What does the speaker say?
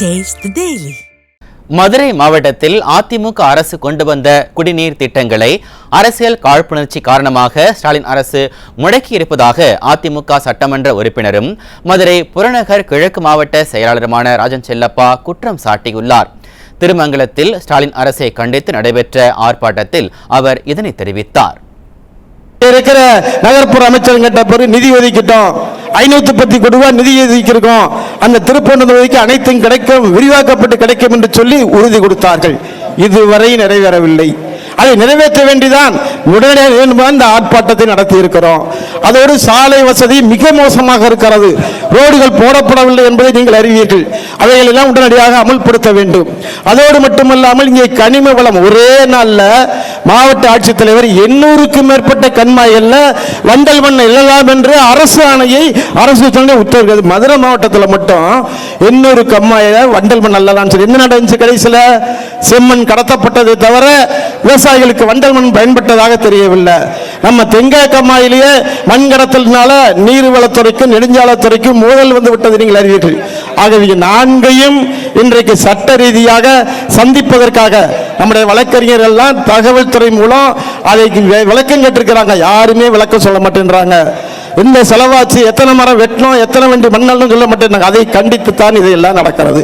Taste the Daily. Madurai மாவட்டத்தில் அதிமுக அரசு கொண்டு வந்த குடிநீர் திட்டங்களை அரசியல் காழ்ப்புணர்ச்சி காரணமாக ஸ்டாலின் அரசு முடக்கியிருப்பதாக அதிமுக சட்டமன்ற உறுப்பினரும் மதுரை புறநகர் கிழக்கு மாவட்ட செயலாளருமான ராஜன் செல்லப்பா குற்றம் சாட்டியுள்ளார். திருமங்கலத்தில் ஸ்டாலின் அரசை கண்டித்து நடைபெற்ற ஆர்ப்பாட்டத்தில் அவர் இதனை தெரிவித்தார். இருக்கிற நகர்ப்புற அமைச்சருங்கிட்ட பிறகு நிதி ஒதுக்கிட்டோம். ஐநூத்தி பத்து கோடி ரூபாய் நிதி ஒதுக்கியிருக்கோம். அந்த திருப்பணி அனைத்தும் கிடைக்கும் விரிவாக்கப்பட்டு கிடைக்கும் என்று சொல்லி உறுதி கொடுத்தார்கள். இதுவரை நிறைவேறவில்லை. அதை நிறைவேற்ற வேண்டிதான் உடனடியாக வேண்டும் இந்த ஆர்ப்பாட்டத்தை நடத்தி இருக்கிறோம் அதோடு சாலை வசதி மிக மோசமாக இருக்கிறது. ரோடுகள் போடப்படவில்லை என்பதை நீங்கள் அறிவீர்கள். அவைகள் எல்லாம் உடனடியாக அமல்படுத்த வேண்டும். அதோடு மட்டுமல்லாமல் இங்கே கனிம வளம் ஒரே நாளில் மாவட்ட ஆட்சித்தலைவர் எண்ணூறுக்கும் மேற்பட்ட கண்மாய்கள்ல வண்டல் மண் இல்லலாம் என்று அரசு ஆணையை அரசு உத்தரவு மதுரை மாவட்டத்தில் மட்டும் எண்ணூறு கம்மாயில வண்டல் மண் அல்லலாம்னு சொல்லி. என்ன நடந்துச்சு கடைசியில்? செம்மண் கடத்தப்பட்டதை தவிர விவசாயிகளுக்கு வண்டல் மண் பயன்பட்டதாக தெரியவில்லை. நம்ம தெங்காய் கம்மாயிலேயே மண் கடத்தலினால நீர்வளத்துறைக்கும் நெடுஞ்சாலைத்துறைக்கும் மோதல் வந்து விட்டது நீங்கள் அறிவீர்கள். ஆகவே நான்கையும் இன்றைக்கு சட்ட ரீதியாக சந்திப்பதற்காக நம்முடைய வழக்கறிஞர்கள் எல்லாம் தகவல் துறை மூலம் அதை விளக்கம் கேட்டிருக்கிறாங்க. யாருமே விளக்கம் சொல்ல மாட்டேன்றாங்க. இந்த செலவாச்சு எத்தனை மரம் வெட்டணும் எத்தனை வண்டி மண்ணல்னு சொல்ல மாட்டேன்றாங்க. அதை கண்டித்து தான் இதையெல்லாம் நடக்கிறது.